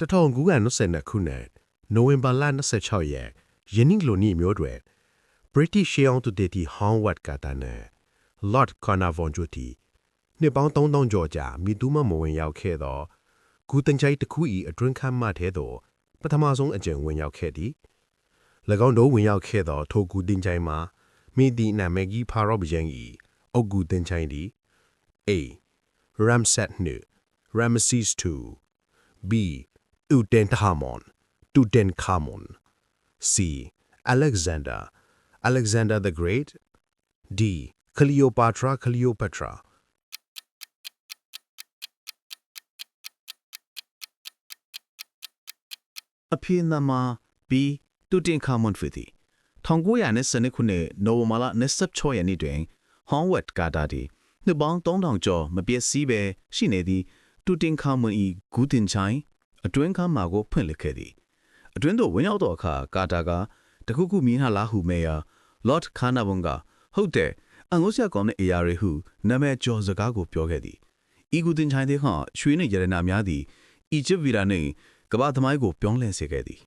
1992ခုနှစ်နိုဝင်ဘာလ26ရက်ယင်းလိုနေ့မျိုးတွင် British ရှေးအောင်သူတေတီ Howard Carter နဲ့ Lord Carnarvon တို့တီနှစ်ပေါင်း3000ကျော်ကြာမိသူမမဝင်ရောက်ခဲ့သောဂူတန်ချိုင်တစ်ခု၏အတွင်းခန်းမထဲသို့ပထမဆုံးအကြိမ်ဝင်ရောက်ခဲ့သည်၎င်းတို့ဝင်ရောက်ခဲ့သောထိုဂူတင်ချိုင်မှာမိသည့်နာမည်ကြီးဖာရောဘယံ၏အုတ်ဂူတင်ချိုင်သည် A. Ramset နှင့် Ramesses II B. Tutankhamun Tutankhamun C. Alexander Alexander the Great D. Cleopatra Cleopatra အဖေနာမဘီတူတင်ခါမွန်ဖီတီ1920ခုနှစ်နိုဝင်ဘာလ26ရက်နေ့တွင်ဟွန်ဝတ်ကာတာတီနှစ်ပေါင်း3000ကျော်မပြည့်စည်ပဲရှိနေသည့်တူတင်ခါမွန်၏ဂူတင်ချိုင်း အတွင်းခမ်းမှာကိုဖွင့်လှစ်ခဲ့သည်အတွင်းသို့ဝင်ရောက်သောအခါကာတာကတခုခုမြင်ဟလားဟုမေယာလော့ဒ်ခါနာဘွန်ကဟုတ်တယ်အငိုးဆရာကောင်းတဲ့အရာတွေဟုနာမည်ကျော်စကားကိုပြောခဲ့သည်ဤဂူတင်ချိုင်းသည်ဟာရွှေနှင့်ရတနာများသည့်အီဂျစ်ဗီရာနှင့်ကမ္ဘာသမိုင်းကိုပြောင်းလဲစေခဲ့သည်